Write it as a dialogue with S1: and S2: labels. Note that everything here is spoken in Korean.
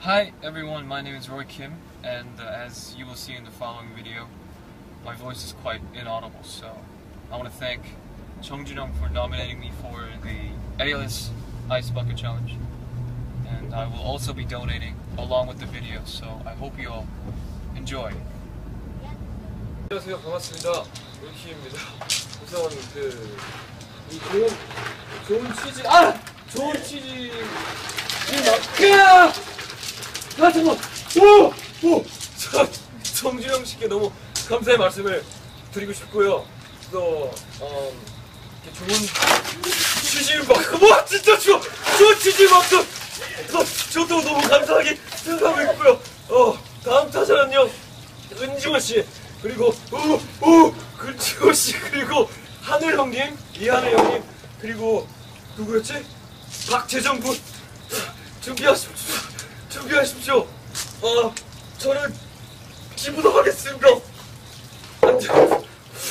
S1: Hi everyone, my name is Roy Kim, and uh, as you will see in the following video, my voice is quite inaudible, so I want to thank Chung Junyoung for nominating me for the A-List Ice Bucket Challenge. And I will also be donating along with the video, so I hope you all enjoy.
S2: 안녕하세요 반갑습니다 로이키입니다 우선 그이 좋은 좋은 취지 아 좋은 취지 그야 아 잠깐 오오! 정준영 씨께 너무 감사의 말씀을 드리고 싶고요. 또 어, 이렇게 좋은 취지를 막와 진짜 좋아 좋은 취지 막또 또 저도 너무 감사하게 생각하고 있고요. 어 다음 타자는요 은지원 씨 그리고 오오 근지원 씨 그리고 하늘 형님 이하늘 형님 그리고 누구였지? 박재정 군. 준비하십시오 준비하십시오. 아, 저는 기부도 하겠습니다. 안녕.